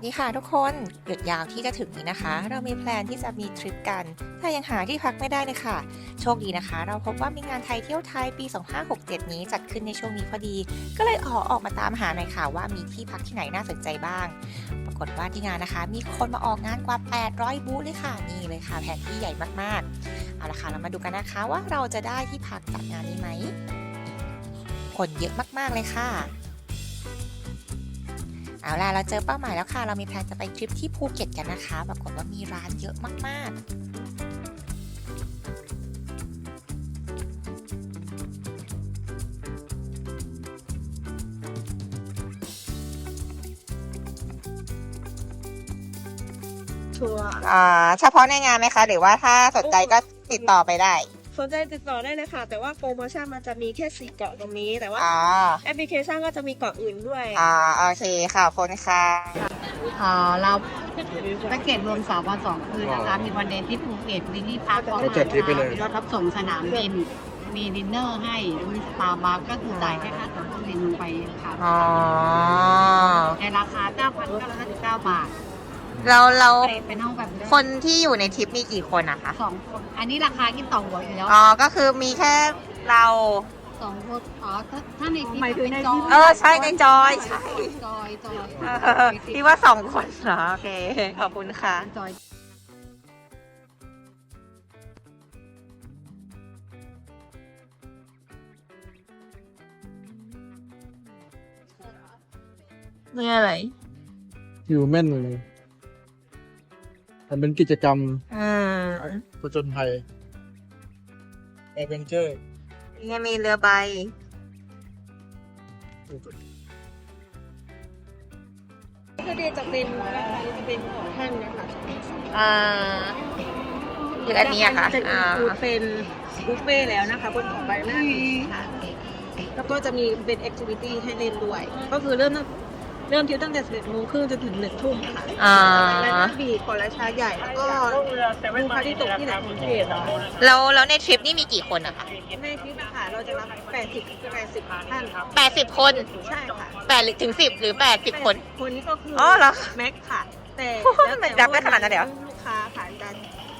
สดีค่ะทุกคนหยุดยาวที่จะถึงนี้นะคะ เรามีแพลนที่จะมีทริปกันแต่ยังหาที่พักไม่ได้เลยค่ะ โชคดีนะคะ เราพบว่ามีงานไทยเที่ยวไทยปี 2567 นี้จัดขึ้นในช่วงนี้พอดี ก็เลยขอออกมาตามหาหน่อยค่ะว่ามีที่พักที่ไหนน่าสนใจบ้าง ปรากฏว่าที่งานนะคะ มีคนมาออกงานกว่า 800 บูธเลยค่ะนี่เลยค่ะแผนที่ใหญ่มากๆเอาละค่ะเรามาดูกันนะคะว่าเราจะได้ที่พักจากงานนี้ไหมคนเยอะมากๆเลยค่ะ เอาล่ะเราเจอเป้าหมายแล้วค่ะ เรามีแพลนจะไปทริปที่ภูเก็ตกันนะคะ ปรากฏว่ามีร้านเยอะมากๆ ทัวร์ อ่าเฉพาะในงานไหมคะ หรือว่าถ้าสนใจก็ติดต่อไปได้ สนใจติดต่อได้เลยค่ะ แต่ว่าโปรโมชั่นมันจะมีแค่สี่เกาะตรงนี้ แต่ว่าอ๋อแอปพลิเคชันก็จะมีเกาะอื่นด้วย อ่าโอเคค่ะขอบคุณค่ะเอ่อเราแพ็กเกจรวมสามวันสองคืนนะคะ มีวันเดย์ที่ภูเก็ตมีที่พักพร้อมก็จัดทริปไปเลยรถรับส่งสนามบิน มีดินเนอร์ให้มีสตาร์บัคก็คือจ่ายแค่ค่าตั๋วเครื่องบินลงไปค่ะอ๋อในราคา9,999บาท เราเราเป็นห้องแบบคนที่อยู่ในทริปมีกี่คนอะคะสองคน อันนี้ราคาคิดต่อหัวอยู่แล้วอ๋อก็คือมีแค่เราสองคนอ๋อถ้าถ้าในที่หมายถึงในจอยเออใช่ในจอยใช่จอยจอยเออพี่ว่าสองคนเหรอโอเคขอบคุณค่ะจอยนี่อะไรฮิวแมน มันเป็นกิจกรรมอืมผจญภัยแอดเวนเจอร์ยังมีเรือใบ ก็เดีจะเป็นราคาจะเป็นของท่านนะคะอ่าคืออันนี้อะค่ะจะอ่าคูเป็นบุฟเฟ่ต์แล้วนะคะ บนของใบหน้านี้ค่ะ แล้วก็จะมีเป็นแอคทิวิตี้ให้เล่นด้วย ก็คือเริ่มตั้ง เริ่มทริปตั้งแต่11โมงครึ่งจนถึง1ทุ่มค่ะอ่าและน้ำบีบก่อนและชาใหญ่แล้วก็ดูพระอาทิตย์ตกที่ไหนของเขตแล้วแล้วในทริปนี่มีกี่คนอะคะในทริปนะคะเราจะรับ 80 80ท่านครับแปดสิบคนใช่ค่ะแปดถึงสิบหรือแปดสิบคน คนนี้ก็คืออ๋อเหรอแม็กค่ะ แต่โอ้โหมันรับได้ขนาดนั้นเลยเหรอ ลูกค้าขายกัน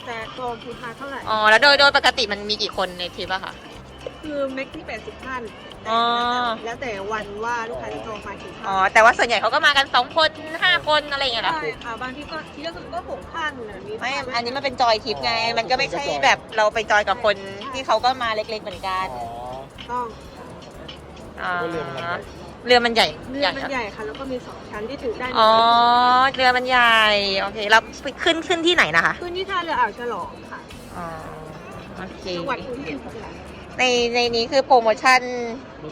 แต่กองคุณค่าเท่าไหร่อ๋อแล้วโดยโดยปกติมันมีกี่คนในทริปอะคะคือแม็กที่ 80ท่าน อ๋อ แล้วแต่วันว่าลูกค้าจะจองมากี่ท่านอ๋อแต่ว่าส่วนใหญ่เขาก็มากันสองคนห้าคนอะไรอย่างเงี้ยเหรอ ใช่ค่ะบางที่ก็ที่ก็ก็หกท่านน่ะมีไม่ อันนี้มันเป็นจอยทริปไง มันก็ไม่ใช่แบบเราไปจอยกับคนที่เขาก็มาเล็กๆเหมือนกันอ๋อ ต้องอ๋อเรือมันใหญ่เรือมันใหญ่เรือมันใหญ่ค่ะ แล้วก็มีสองชั้นที่ถือได้อ๋อ เรือมันใหญ่ โอเค แล้วไปขึ้นขึ้นที่ไหนนะคะขึ้นที่ท่าเรืออ่าวฉลองค่ะอ๋อ โอเค จังหวัดภูเก็ตค่ะ ในในนี้คือโปรโมชั่น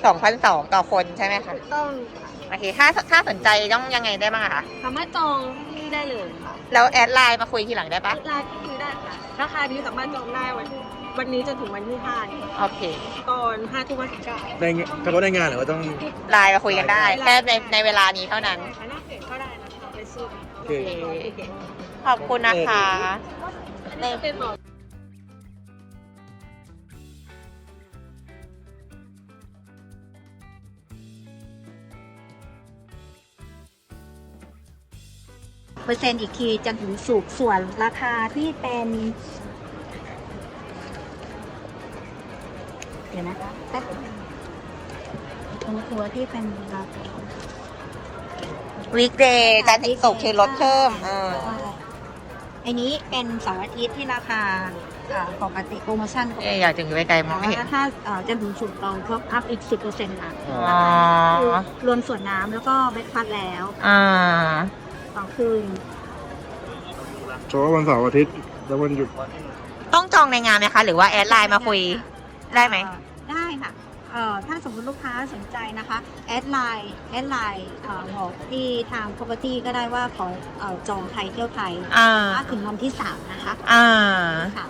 2,200 ต่อคนใช่ไหมคะถูกต้องค่ะโอเค ถ้าถ้าสนใจต้องยังไงได้บ้างอะคะ สามารถจองที่ได้เลยค่ะแล้วแอดไลน์มาคุยทีหลังได้ปะไลน์ก็คือได้ค่ะ ราคานี้สามารถจองได้วันวันนี้จนถึงวันที่ห้าเนี่ยโอเคก่อนห้าทุ่มวันที่เก้าในงเฉพาะในงานหรือว่าต้อง ไลน์มาคุยกันได้ แค่ในในเวลานี้เท่านั้น หน้าเพจก็ได้นะคะไปซื้อโอเค ขอบคุณนะคะอันนี้จะเป็นหมอ เปอร์เซ็นต์อีกทีจะถึงสูงส่วนราคาที่เป็นเดี๋ยวนะคะแป๊บตรงตัวที่เป็นราคาวีคเดย์จันทร์ถึงศุกร์คือลดเพิ่มเอออันนี้เป็นเสาร์อาทิตย์ที่ราคาอ่าปกติโปรโมชั่นปกเอ๊ะติอยากถึงไว้ไกลมองไม่เห็นแล้วถ้าเอ่อจะถึงสุดเราเพิ่มอัพอีกสิบเปอร์เซ็นต์ค่ะอ๋อคือรวมส่วนน้ำแล้วก็เบรกฟาสต์แล้ว อ่า สองคืนเฉพาะวันเสาร์อาทิตย์แล้ววันหยุดต้องจองในงานไหมคะ หรือว่าแอดไลน์มาคุยได้ไหมเอ่อได้ค่ะเอ่อถ้าสมมติลูกค้าสนใจนะคะ แอดไลน์แอดไลน์เอ่อบอกที่ทาง property ก็ได้ว่าขอเอ่อจองไทยเที่ยวไทยอ่าถ้าถึงวันที่สามนะคะอ่า ค่ะ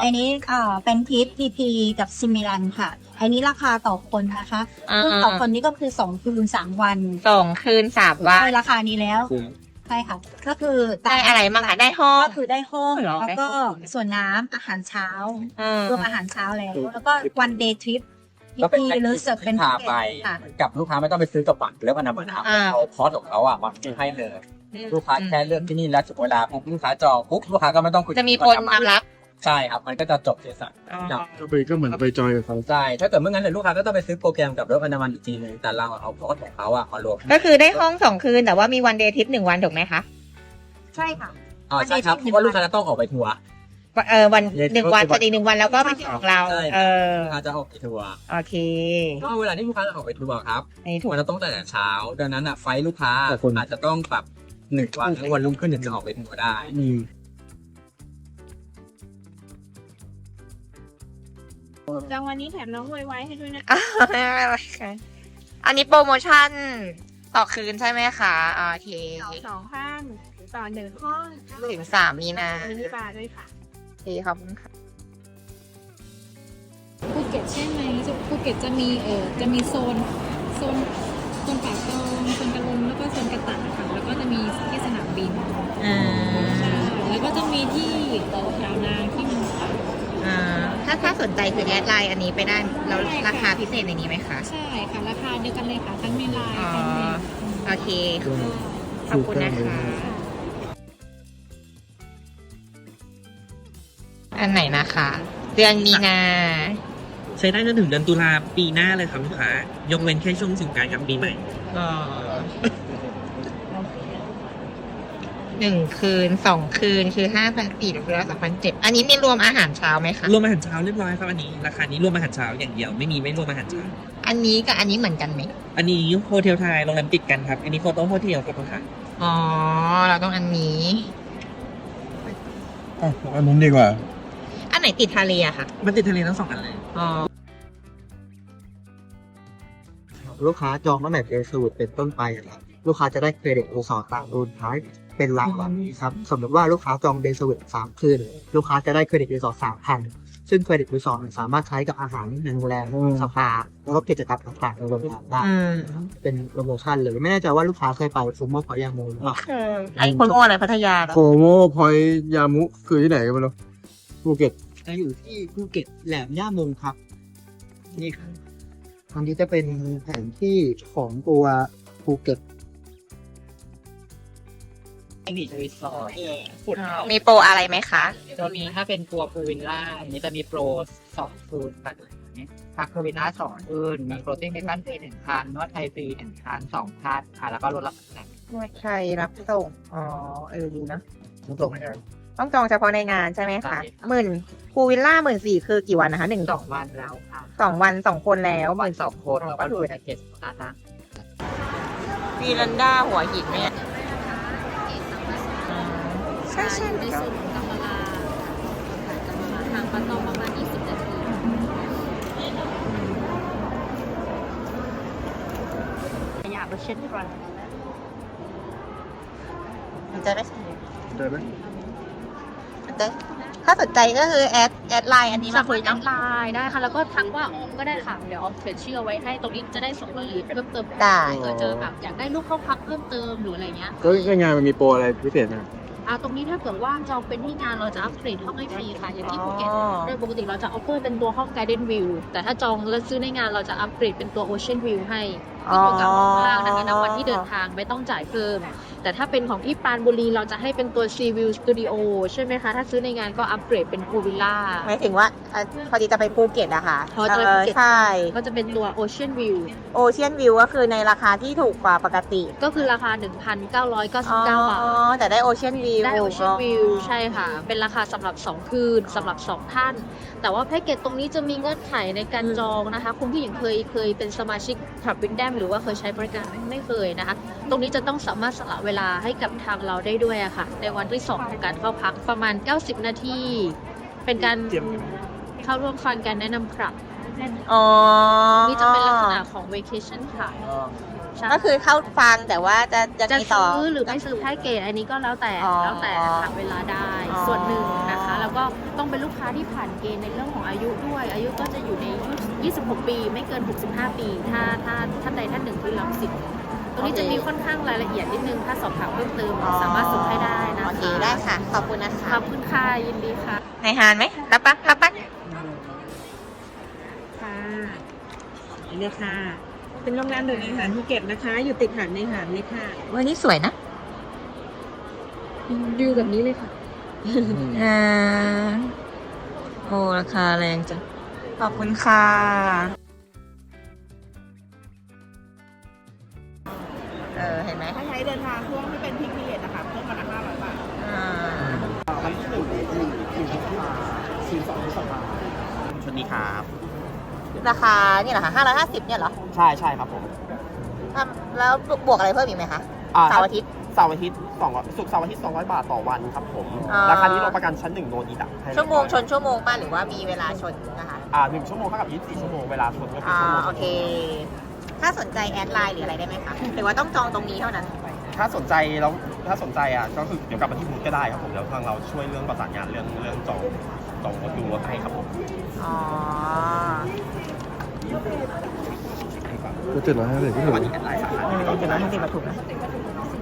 อันนี้เอ่อเป็นทิป PP กับซิมิลันค่ะ อันนี้ราคาต่อคนนะคะอ่า ซึ่งต่อคนนี้ก็คือสองคืนสามวันสองคืนสามวัน ได้ราคานี้แล้วคุ้ม ใช่ค่ะ ก็คือได้อะไรบ้างคะได้ห้อง ก็คือได้ห้องเหรอแล้วก็ส่วนน้ำอาหารเช้า อืมรวมอาหารเช้าแล้ว แล้วก็วันเดย์ทริปก็เป็นที่รู้สึกเป็นพาไปค่ะ กับลูกค้าไม่ต้องไปซื้อกับบัตรแล้วก็นำบัตรอ่าเอาคอร์สของเขาอะมาให้เลย ลูกค้าแค่เลือกที่นี่แล้วถึงเวลาปุ๊บลูกค้าจองปุ๊บลูกค้าก็ไม่ต้องคุยจะมีคนมารับ ใช่ครับมันก็จะจบเสียสัตว์ครับก็ไปก็เหมือนไปจอยกับเขาใช่ถ้าเกิดไม่งั้นเดี๋ยวลูกค้าก็ต้องไปซื้อโปรแกรมกับรถอนามันอีกทีนึงแต่เราเอาคอร์สของเขาอะมารวมก็คือได้ห้องสองคืนแต่ว่ามีวันเดย์ทริปหนึ่งวันถูกไหมคะใช่ค่ะอ๋อใช่ครับเพราะว่าลูกค้าจะต้องออกไปทัวร์เออวันเดย์ทริปหนึ่งวันก็คือพอดีหนึ่งวันแล้วก็เป็นของเราใช่เออลูกค้าจะออกไปทัวร์โอเคก็เวลาที่ลูกค้าจะออกไปทัวร์ครับอันนี้ถูกมันจะต้องตั้งแต่เช้า ดังนั้นอะไฟล์ลูกค้าอาจจะต้องปรับหนึ่งวันแล้ววันรุ่งขึ้นถึงจะออกไปทัวร์ได้ อืมจังวันนี้แถมน้องไว้ให้ด้วยนะอ่าอันนี้โปรโมชั่นต่อคืนใช่ไหมคะโอเคสองข้างต่อหนึ่งห้องถึงสามมีนามีบาร์ด้วยค่ะโอเคขอบคุณค่ะภูเก็ตใช่ไหมจะภูเก็ตจะมีเออจะมีโซนโซนโซนป่าตองโซนกระลมแล้วก็โซนกระตักค่ะแล้วก็จะมีที่สนามบินอืมใช่แล้วก็จะมีที่เอ่อดาวนางที่เมืองตากอ่าถ้าถ้าสนใจคือแอดไลน์อันนี้ไปได้แล้วได้ค่ะ ราคาพิเศษในนี้ไหมคะ ใช่ค่ะ ราคาเดียวกันเลยค่ะ ทั้งในไลน์อ๋อ ทั้งในโอเค ขอบคุณนะคะ อันไหนนะคะ เดือนมีนา ใช้ได้จนถึงเดือนตุลาปีหน้าเลยครับลูกค้ายกเว้นแค่ช่วงสงกรารกับปีใหม่ หนึ่งคืนสองคืนคือห้าพันสี่หรือสองพันเจ็ดอันนี้มีรวมอาหารเช้าไหมคะ รวมอาหารเช้าเรียบร้อยครับอันนี้ราคานี้รวมอาหารเช้าอย่างเดียวไม่มีไม่รวมอาหารเช้า อันนี้กับอันนี้เหมือนกันไหม อันนี้โฮเทลไทยโรงแรมติดกันครับ อันนี้โฟโต้โฮเทลครับลูกค้าอ๋อ เราต้องอันนี้ อะอันนู้นดีกว่า อันไหนติดทะเลอะคะมันติดทะเลทั้งสองอันเลย อ๋อ ลูกค้าจองตั้งแต่เดย์สูตรเป็นต้นไปครับลูกค้าจะได้เครดิตรีสอร์ทตามรูนท้าย เป็นหลักแบบนี้ครับ สมมติว่าลูกค้าจองเดย์สูตรสามคืน ลูกค้าจะได้เครดิตรีสอร์ทสามพันซึ่งเครดิตรีสอร์ทสามารถใช้กับอาหารในโรงแรมอืมสปาแล้วก็กิจกรรมต่างๆในโรงแรมได้อืมเป็นโปรโมชั่นเลยไม่แน่ใจว่าลูกค้าเคยไปซุมมอพอยามูลหรือเปล่าไอ้คนโง่อะไรพัทยาเหรอโคโมพอยยามุคือที่ไหนกันไม่รู้ภูเก็ตจะอยู่ที่ภูเก็ตแหลมย่าโมงครับ นี่ครับอันนี้จะเป็นแผนที่ของตัวภูเก็ต อันนี้จะมีซอยมีโปรอะไรไหมคะจะมีถ้าเป็นตัวพูวิลล่าอันนี้จะมีโปรสองคืนแบบนี้พักพูวิลล่าสองคืนมีโปรตีนเมกันฟรีหนึ่งพันนวดไทยฟรีหนึ่งพันสองพันค่ะแล้วก็ลดรับหนักใครรับส่ง อ๋อ เออดีนะส่งให้เลยต้องจองเฉพาะในงานใช่ไหมใช่คะค่ะหมื่นพูวิลล่าหมื่นสี่คือกี่วันนะคะหนึ่งสองวันแล้วค่ะสองวันสองคนแล้ววันสองคนแล้วก็ดูในเกสตาร์ทวีลันด้าหัวหินเนี่ย ใช่ใช่ในส่วนของกำมะลาทางปาตองประมาณ 20 นาที อยากไปเช็ดก่อนมันจะไม่ใช่ได้ไหมมันจะถ้าสนใจก็คือแอดแอดไลน์อันนี้มาคุยแอเนาะ ไลน์ได้ค่ะ แล้วก็ทักว่าออมก็ได้ค่ะ เดี๋ยวออมเขียนชื่อเอาไว้ให้ตรงนี้จะได้ส่งรายละเอียดเพิ่มเติมได้เกิดเจอแบบอยากได้ลูกเข้าพักเพิ่มเติมหรืออะไรเงี้ย ก็ก็งานมันมีโปรอะไรพิเศษนะ อ่าตรงนี้ถ้าเกิดว่าจองเป็นที่งานเราจะอัปเกรดห้องให้ฟรีค่ะ อย่างที่ภูเก็ตโดยปกติเราจะออฟเฟอร์เป็นตัวห้อง Garden View แต่ถ้าจองแล้วซื้อในงานเราจะอัปเกรดเป็นตัว Ocean View ให้ ที่อยู่กับห้องล่างนะคะณวันที่เดินทางไม่ต้องจ่ายเพิ่ม แต่ถ้าเป็นของที่ปรานบุรีเราจะให้เป็นตัว Sea View Studio ใช่ไหมคะ ถ้าซื้อในงานก็อัปเกรดเป็น Pool Villa หมายถึงว่าอะพอดีจะไปภูเก็ตอะค่ะอ๋อจะไปภูเก็ต ใช่ ก็จะเป็นตัว Ocean View โอเชียนวิวก็คือในราคาที่ถูกกว่าปกติก็คือราคา 1,999บาทแต่ได้โอเชียนวิวได้ Ocean View ใช่ค่ะ เป็นราคาสำหรับ 2 คืนสำหรับ 2 ท่าน แต่ว่าแพ็กเกจตรงนี้จะมีเงื่อนไขในการจองนะคะ คุณผู้หญิงเคยเคยเป็นสมาชิกขับวินแดมหรือว่าเคยใช้บริการไหมไม่เคยนะคะ ตรงนี้จะต้องสามารถสละเวลาให้กับทางเราได้ด้วยอะค่ะ ในวันที่ 2 ของการเข้าพักประมาณ 90 นาที เป็นการเข้าร่วมฟังการแนะนำครับอ๋อนี่จะเป็นลักษณะของ vacation ค่ะใช่ก็คือเข้าฟังแต่ว่าจะจะจะมีต่อซื้อหรือไม่ซื้อแพ็กเกจอันนี้ก็แล้วแต่อ๋อแล้วแต่หาเวลาได้อ๋อส่วนหนึ่งนะคะ แล้วก็ต้องเป็นลูกค้าที่ผ่านเกณฑ์ในเรื่องของอายุด้วย อายุก็จะอยู่ใน 26 ปี ไม่เกิน 65 ปี ถ้าถ้าท่านใดท่านหนึ่งที่รับสิทธิ์ตรงนี้จะมีค่อนข้างรายละเอียดนิดนึง ถ้าสอบถามเพิ่มเติมอ๋อ สามารถส่งให้ได้นะคะโอเคได้ค่ะ ขอบคุณนะคะขอบคุณค่ะยินดีค่ะในฮานไหมรับปะรับปะค่ะนี่เลยค่ะ เป็นโรงแรมเดินในหาดภูเก็ตนะคะ อยู่ติดหาดในหาดเลยค่ะวันนี้สวยนะวิวแบบนี้เลยค่ะ อ่าโอ้ราคาแรงจัง ขอบคุณค่ะ เออ เห็นไหมถ้าใช้เดินทางช่วงที่เป็นพิกเนียนะคะเพิ่มมาละห้าร้อยบาทอ่าชุดนี้ครับ ราคาเนี่ยเหรอคะห้าร้อยห้าสิบเนี่ยเหรอ ใช่ใช่ครับผม ทำแล้วบวกอะไรเพิ่มอีกไหมคะอ่เสาร์อาทิตย์ เสาร์อาทิตย์สองศุกร์เสาร์อาทิตย์สองร้อยบาทต่อวันครับผม อ่า ราคานี้เราประกันชั้นหนึ่งโดนดีดักให้ชั่วโมงชนชั่วโมงป่ะหรือว่ามีเวลาชนนะคะอ่าหนึ่งชั่วโมงเท่ากับยี่สิบสี่ชั่วโมงเวลาชนก็คืออ่าชั่วโมงโอเค ถ้าสนใจแอดไลน์หรืออะไรได้ไหมคะหรือว่าต้องจองตรงนี้เท่านั้นถ้าสนใจแล้วถ้าสนใจอะก็คือเดี๋ยวกลับมาที่บูธก็ได้ครับผมเดี๋ยวทางเราช่วยเรื่องประสานงานเรื่องเรื่องจองจองรถดูรถให้ครับผม อ๋อก็เจ็ดร้อยห้าสิบก็ถือวันนี้แอดไลน์สาขาที่ไม่ต้องเจ็ดร้อยห้าสิบมาถูกนะ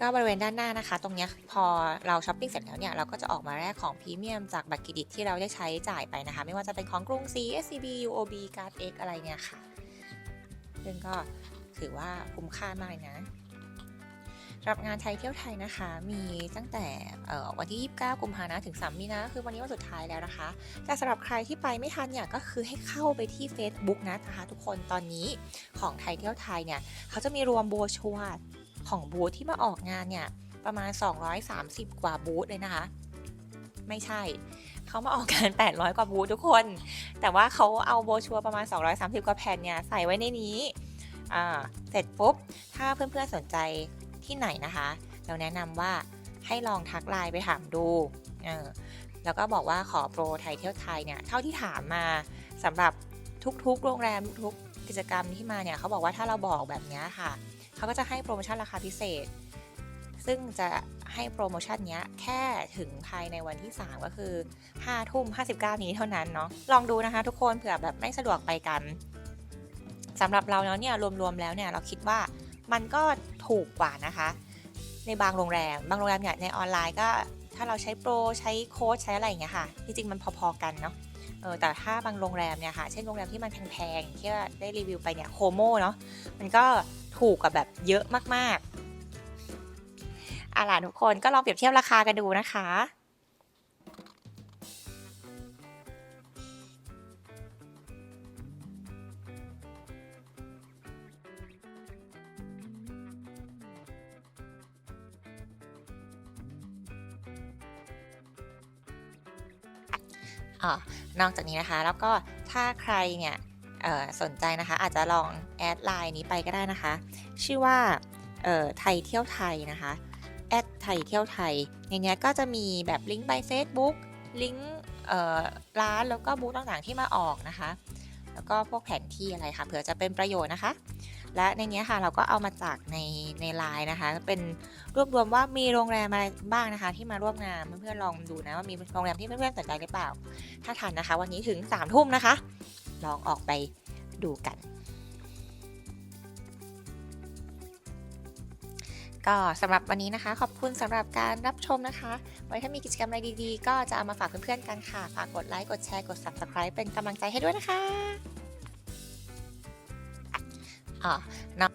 ก็บริเวณด้านหน้านะคะ ตรงนี้พอเราช้อปปิ้งเสร็จแล้วเนี่ยเราก็จะออกมาแลกของพรีเมียมจากบัตรเครดิตที่เราได้ใช้จ่ายไปนะคะ ไม่ว่าจะเป็นของกรุงศรี SCB UOB Card X อะไรเนี่ยค่ะ ซึ่งก็ถือว่าคุ้มค่ามากนะสำหรับงานไทยเที่ยวไทยนะคะ มีตั้งแต่วันที่ 29 กุมภาพันธ์ถึง 3 มีนาคือวันนี้วันสุดท้ายแล้วนะคะ แต่สำหรับใครที่ไปไม่ทันเนี่ยก็คือให้เข้าไปที่ Facebook นะคะ ทุกคนตอนนี้ของไทยเที่ยวไทยเนี่ยเขาจะมีรวมโบชัวร์ ของบูธที่มาออกงานเนี่ย ประมาณ 230 กว่าบูธเลยนะคะ ไม่ใช่ เขามาออกงาน 800 กว่าบูธทุกคน แต่ว่าเขาเอาโบชัวประมาณ 230 กว่าแผ่นเนี่ยใส่ไว้ในนี้เสร็จปุ๊บ ถ้าเพื่อนๆสนใจที่ไหนนะคะ เราแนะนำว่าให้ลองทักไลน์ไปถามดูแล้วก็บอกว่าขอโปรไทยเที่ยวไทยเนี่ยเท่าที่ถามมาสำหรับทุกๆ โรงแรมทุกกิจกรรมที่มาเนี่ยเขาบอกว่าถ้าเราบอกแบบนี้ค่ะ เขาก็จะให้โปรโมชั่นราคาพิเศษ ซึ่งจะให้โปรโมชั่นเนี้ยแค่ถึงภายในวันที่ 3 ก็คือ5ทุ่ม59 นี้เท่านั้นเนาะลองดูนะคะทุกคนเผื่อแบบไม่สะดวกไปกันสำหรับเราแล้วเนี่ยรวมๆแล้วเนี่ยเราคิดว่ามันก็ถูกกว่านะคะ ในบางโรงแรม บางโรงแรมเนี่ยในออนไลน์ก็ถ้าเราใช้โปรใช้โค้ดใช้อะไรอย่างเงี้ยค่ะจริงๆมันพอๆกันเนาะเออแต่ถ้าบางโรงแรมเนี่ยค่ะ เช่นโรงแรมที่มันแพงๆที่ได้รีวิวไปเนี่ยโคโมเนาะมันก็ ถูกกับแบบเยอะมากๆอะล่ะทุกคนก็ลองเปรียบเทียบราคากันดูนะคะอนอกจากนี้นะคะ แล้วก็ถ้าใครเนี่ย สนใจนะคะ อาจจะลองแอดไลน์นี้ไปก็ได้นะคะ ชื่อว่าไทยเที่ยวไทยนะคะแอดไทยเที่ยวไทยในเนี้ยก็จะมีแบบลิงก์ไป Facebook ลิงก์ร้านแล้วก็บูธต่างๆที่มาออกนะคะ แล้วก็พวกแผนที่อะไรค่ะเผื่อจะเป็นประโยชน์นะคะ และในเนี้ยค่ะเราก็เอามาจากในในไลน์นะคะ เป็นรวบรวมว่ามีโรงแรมอะไรบ้างนะคะ ที่มาร่วมงานเพื่อนๆลองดูนะว่ามีโรงแรมที่เพื่อนๆสนใจหรือเปล่า ถ้าทันนะคะ วันนี้ถึง3ามทุ่มนะคะ ลองออกไปดูกัน ก็สำหรับวันนี้นะคะ ขอบคุณสำหรับการรับชมนะคะ ไว้ถ้ามีกิจกรรมอะไรดีๆ ก็จะเอามาฝากเพื่อนๆกันค่ะ ฝากกดไลค์ กดแชร์ กด subscribe เป็นกำลังใจให้ด้วยนะคะอ่านอก